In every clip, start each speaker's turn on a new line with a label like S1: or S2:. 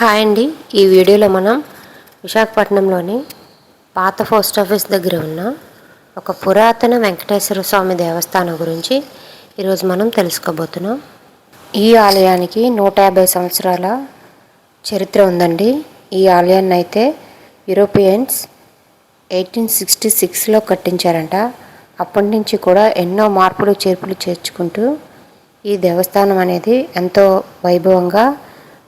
S1: Hi అండి. ఈ వీడియోలో మనం విశాఖపట్నంలోని పాత పోస్ట్ ఆఫీస్ దగ్గర ఉన్న ఒక పురాతన వెంకటేశ్వర స్వామి దేవస్థానం గురించి ఈరోజు మనం తెలుసుకోబోతున్నాం. ఈ ఆలయానికి నూట యాభై సంవత్సరాల చరిత్ర ఉందండి. ఈ ఆలయాన్ని అయితే యూరోపియన్స్ ఎయిటీన్ సిక్స్టీ సిక్స్లో కట్టించారంట. అప్పటి నుంచి కూడా ఎన్నో మార్పులు చేర్పులు చేర్చుకుంటూ ఈ దేవస్థానం అనేది ఎంతో వైభవంగా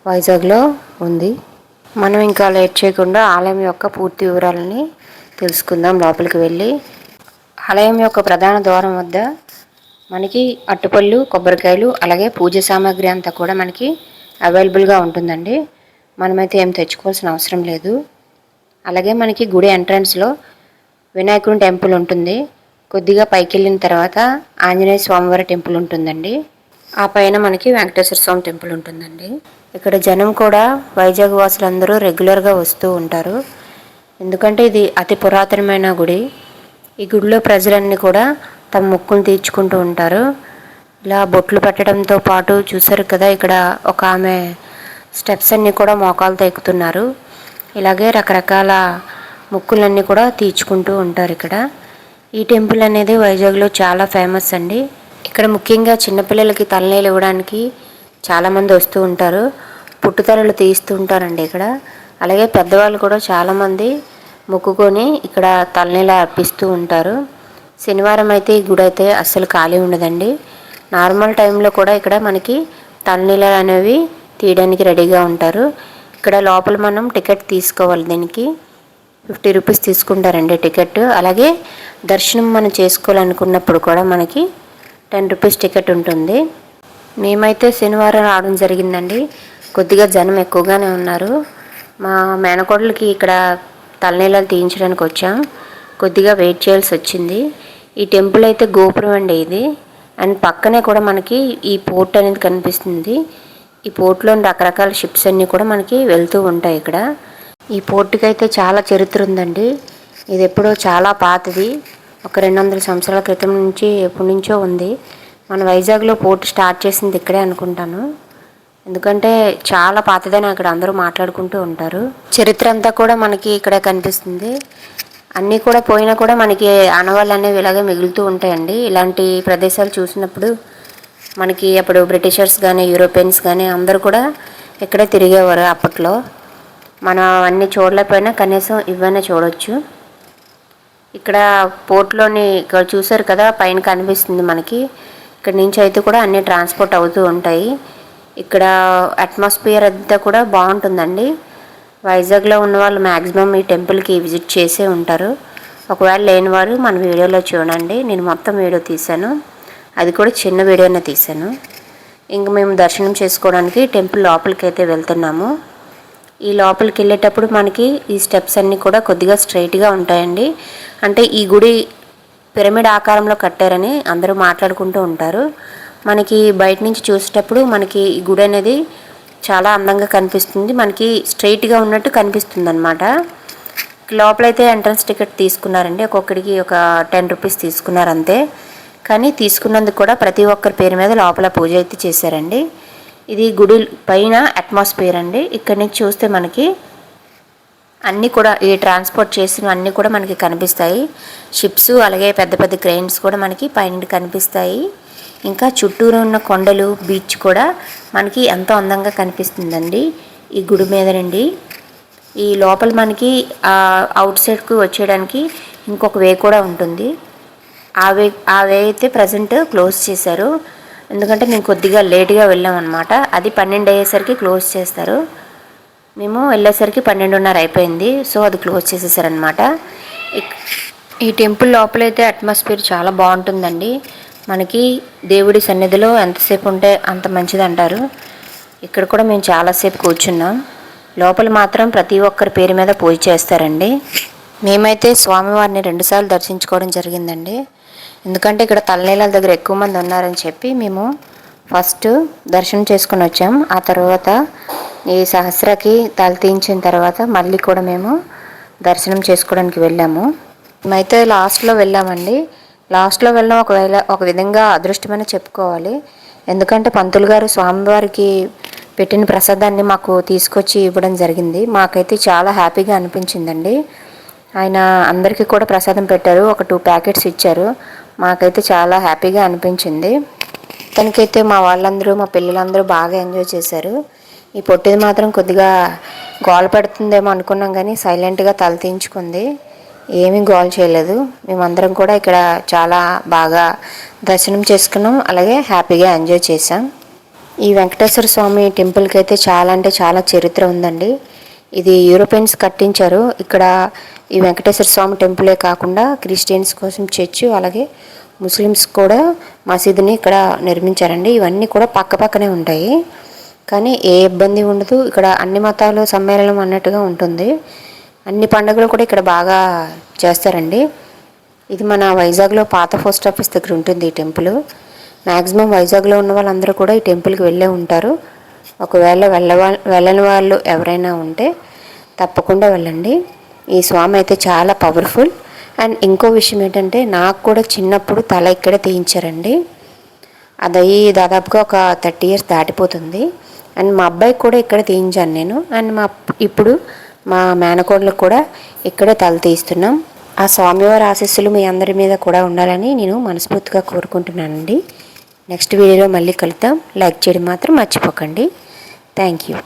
S1: వైజాగ్లో ఉంది. మనం ఇంకా లేట్ చేయకుండా ఆలయం యొక్క పూర్తి వివరాలని తెలుసుకుందాం లోపలికి వెళ్ళి. ఆలయం యొక్క ప్రధాన ద్వారం వద్ద మనకి అట్టుపళ్ళు కొబ్బరికాయలు అలాగే పూజ సామాగ్రి అంతా కూడా మనకి అవైలబుల్గా ఉంటుందండి. మనమైతే ఏం తెచ్చుకోవాల్సిన అవసరం లేదు. అలాగే మనకి గుడి ఎంట్రన్స్లో వినాయకుని టెంపుల్ ఉంటుంది. కొద్దిగా పైకి వెళ్ళిన తర్వాత ఆంజనేయ స్వామివారి టెంపుల్ ఉంటుందండి. ఆ పైన మనకి వెంకటేశ్వర స్వామి టెంపుల్ ఉంటుందండి. ఇక్కడ జనం కూడా వైజాగ్ వాసులందరూ రెగ్యులర్గా వస్తూ ఉంటారు. ఎందుకంటే ఇది అతి పురాతనమైన గుడి. ఈ గుడిలో ప్రజలన్నీ కూడా తమ మొక్కులు తీర్చుకుంటూ ఉంటారు. ఇలా బొట్లు పెట్టడంతో పాటు చూసారు కదా ఇక్కడ ఒక ఆమె స్టెప్స్ అన్నీ కూడా మోకాలతో ఎక్కుతున్నారు. ఇలాగే రకరకాల ముక్కులన్నీ కూడా తీర్చుకుంటూ ఉంటారు ఇక్కడ. ఈ టెంపుల్ అనేది వైజాగ్లో చాలా ఫేమస్ అండి. ఇక్కడ ముఖ్యంగా చిన్నపిల్లలకి తలనీళ్ళు ఇవ్వడానికి చాలామంది వస్తూ ఉంటారు. పుట్టుతలలు తీస్తూ ఉంటారండి ఇక్కడ. అలాగే పెద్దవాళ్ళు కూడా చాలామంది మొక్కుకొని ఇక్కడ తలనీళ్ళు అర్పిస్తూ ఉంటారు. శనివారం అయితే ఈ గుడి అయితే అస్సలు ఖాళీ ఉండదండి. నార్మల్ టైంలో కూడా ఇక్కడ మనకి తలనీళ్ళు అనేవి తీయడానికి రెడీగా ఉంటారు. ఇక్కడ లోపల మనం టికెట్ తీసుకోవాలి దీనికి. ఫిఫ్టీ రూపీస్ తీసుకుంటారండి టికెట్. అలాగే దర్శనం మనం చేసుకోవాలనుకున్నప్పుడు కూడా మనకి టెన్ రూపీస్ టికెట్ ఉంటుంది. మేమైతే శనివారం రావడం జరిగిందండి. కొద్దిగా జనం ఎక్కువగానే ఉన్నారు. మా మేనకోడలకి ఇక్కడ తలనీళ్ళని తీయించడానికి వచ్చాం. కొద్దిగా వెయిట్ చేయాల్సి వచ్చింది. ఈ టెంపుల్ అయితే గోపురం అండి ఇది. అండ్ పక్కనే కూడా మనకి ఈ పోర్ట్ అనేది కనిపిస్తుంది. ఈ పోర్ట్లోని రకరకాల షిప్స్ అన్నీ కూడా మనకి వెళ్తూ ఉంటాయి ఇక్కడ. ఈ పోర్టుకి అయితే చాలా చరిత్ర ఉందండి. ఇది ఎప్పుడో చాలా పాతది. ఒక రెండు వందల సంవత్సరాల క్రితం నుంచి ఎప్పటి నుంచో ఉంది. మన వైజాగ్లో పోర్టు స్టార్ట్ చేసింది ఇక్కడే అనుకుంటాను. ఎందుకంటే చాలా పాతదని అక్కడ అందరూ మాట్లాడుకుంటూ ఉంటారు. చరిత్ర అంతా కూడా మనకి ఇక్కడే కనిపిస్తుంది. అన్నీ కూడా పోయినా కూడా మనకి ఆనవాళ్ళు అనేవి ఇలాగే మిగులుతూ ఉంటాయండి. ఇలాంటి ప్రదేశాలు చూసినప్పుడు మనకి అప్పుడు బ్రిటిషర్స్ కానీ యూరోపియన్స్ కానీ అందరూ కూడా ఇక్కడే తిరిగేవారు అప్పట్లో. మనం అన్నీ చూడలేకపోయినా కనీసం ఇవన్నీ చూడవచ్చు ఇక్కడ పోర్ట్లోని ఇక్కడ చూసారు కదా పైన కనిపిస్తుంది మనకి. ఇక్కడ నుంచి అయితే కూడా అన్ని ట్రాన్స్పోర్ట్ అవుతూ ఉంటాయి. ఇక్కడ అట్మాస్ఫియర్ అంతా కూడా బాగుంటుందండి. వైజాగ్లో ఉన్న వాళ్ళు మ్యాక్సిమం ఈ టెంపుల్కి విజిట్ చేసే ఉంటారు. ఒకవేళ లేని వారు మన వీడియోలో చూడండి. నేను మొత్తం వీడియో తీశాను. అది కూడా చిన్న వీడియోనే తీశాను. ఇంక మేము దర్శనం చేసుకోవడానికి టెంపుల్ లోపలికి అయితే వెళ్తున్నాము. ఈ లోపలికి వెళ్ళేటప్పుడు మనకి ఈ స్టెప్స్ అన్నీ కూడా కొద్దిగా స్ట్రైట్గా ఉంటాయండి. అంటే ఈ గుడి పిరమిడ్ ఆకారంలో కట్టారని అందరూ మాట్లాడుకుంటూ ఉంటారు. మనకి బయట నుంచి చూసేటప్పుడు మనకి ఈ గుడి అనేది చాలా అందంగా కనిపిస్తుంది. మనకి స్ట్రైట్గా ఉన్నట్టు కనిపిస్తుంది అనమాట లోపలైతే ఎంట్రన్స్ టికెట్ తీసుకున్నారండి. ఒక్కొక్కడికి ఒక టెన్ రూపీస్ తీసుకున్నారు అంతే. కానీ తీసుకున్నందుకు కూడా ప్రతి ఒక్కరి పేరు మీద లోపల పూజ అయితే చేశారండి. ఇది గుడి పైన అట్మాస్ఫియర్ అండి. ఇక్కడ నుంచి చూస్తే మనకి అన్నీ కూడా ఈ ట్రాన్స్పోర్ట్ చేసిన అన్నీ కూడా మనకి కనిపిస్తాయి. షిప్స్ అలాగే పెద్ద పెద్ద క్రెయిన్స్ కూడా మనకి పైన కనిపిస్తాయి. ఇంకా చుట్టూరు ఉన్న కొండలు బీచ్ కూడా మనకి ఎంతో అందంగా కనిపిస్తుందండి. ఈ గుడి మీద నుండి. ఈ లోపల మనకి అవుట్ సైడ్కు వచ్చేయడానికి ఇంకొక వే కూడా ఉంటుంది. ఆ వే ఆ వే అయితే ప్రజెంట్ క్లోజ్ చేశారు. ఎందుకంటే మేము కొద్దిగా లేట్గా వెళ్ళాం అనమాట అది పన్నెండు అయ్యేసరికి క్లోజ్ చేస్తారు. మేము వెళ్ళేసరికి పన్నెండున్నర అయిపోయింది. సో అది క్లోజ్ చేసేసారనమాట ఈ టెంపుల్ లోపలైతే అట్మాస్ఫియర్ చాలా బాగుంటుందండి. మనకి దేవుడి సన్నిధిలో ఎంతసేపు ఉంటే అంత మంచిది అంటారు ఇక్కడ కూడా మేము చాలాసేపు కూర్చున్నాం. లోపల మాత్రం ప్రతి ఒక్కరి పేరు మీద పూజ చేస్తారండి. మేమైతే స్వామివారిని రెండుసార్లు దర్శించుకోవడం జరిగిందండి. ఎందుకంటే ఇక్కడ తలనీళ్ళ దగ్గర ఎక్కువ మంది ఉన్నారని చెప్పి మేము ఫస్ట్ దర్శనం చేసుకుని వచ్చాం ఆ తర్వాత ఈ సహస్రకి తల తీయించిన తర్వాత మళ్ళీ కూడా మేము దర్శనం చేసుకోవడానికి వెళ్ళాము. మేమైతే లాస్ట్లో వెళ్ళామండి. లాస్ట్లో వెళ్ళడం ఒకవేళ ఒక విధంగా అదృష్టమని చెప్పుకోవాలి. ఎందుకంటే పంతులు గారు స్వామివారికి పెట్టిన ప్రసాదాన్ని మాకు తీసుకొచ్చి ఇవ్వడం జరిగింది. మాకైతే చాలా హ్యాపీగా అనిపించిందండి. ఆయన అందరికీ కూడా ప్రసాదం పెట్టారు ఒక టూ ప్యాకెట్స్ ఇచ్చారు. మాకైతే చాలా హ్యాపీగా అనిపించింది. తనకైతే మా వాళ్ళందరూ మా పిల్లలందరూ బాగా ఎంజాయ్ చేశారు. ఈ పొట్టిది మాత్రం కొద్దిగా గోల పెడుతుందేమో అనుకున్నాం కానీ సైలెంట్గా తలతీంచుకుంది ఏమీ గోల్ చేయలేదు. మేమందరం కూడా ఇక్కడ చాలా బాగా దర్శనం చేసుకున్నాం. అలాగే హ్యాపీగా ఎంజాయ్ చేసాం ఈ వెంకటేశ్వర స్వామి టెంపుల్కి అయితే చాలా అంటే చాలా చరిత్ర ఉందండి. ఇది యూరోపియన్స్ కట్టించారు. ఇక్కడ ఈ వెంకటేశ్వర స్వామి టెంపులే కాకుండా క్రిస్టియన్స్ కోసం చర్చి అలాగే ముస్లిమ్స్ కూడా మసీదుని ఇక్కడ నిర్మించారండి. ఇవన్నీ కూడా పక్క పక్కనే ఉంటాయి. కానీ ఏ ఇబ్బంది ఉండదు. ఇక్కడ అన్ని మతాలు సమ్మేళనం అన్నట్టుగా ఉంటుంది. అన్ని పండుగలు కూడా ఇక్కడ బాగా చేస్తారండి. ఇది మన వైజాగ్లో పాత పోస్ట్ ఆఫీస్ దగ్గర ఉంటుంది ఈ టెంపుల్. మ్యాక్సిమం వైజాగ్లో ఉన్న వాళ్ళందరూ కూడా ఈ టెంపుల్కి వెళ్ళే ఉంటారు. ఒకవేళ వెళ్ళవా వెళ్ళని వాళ్ళు ఎవరైనా ఉంటే తప్పకుండా వెళ్ళండి. ఈ స్వామి అయితే చాలా పవర్ఫుల్ అండ్ ఇంకో విషయం ఏంటంటే నాకు కూడా చిన్నప్పుడు తల ఇక్కడే తీయించారండి. అది దాదాపుగా ఒక థర్టీ ఇయర్స్ దాటిపోతుంది. అండ్ మా అబ్బాయికి కూడా ఇక్కడ తీయించాను నేను. అండ్ మా ఇప్పుడు మా మేనకోడలకు కూడా ఇక్కడే తల తీస్తున్నాం ఆ స్వామివారి ఆశీస్సులు మీ అందరి మీద కూడా ఉండాలని నేను మనస్ఫూర్తిగా కోరుకుంటున్నానండి. నెక్స్ట్ వీడియోలో మళ్ళీ కలుద్దాం. లైక్ చేయడం మాత్రం మర్చిపోకండి. Thank you.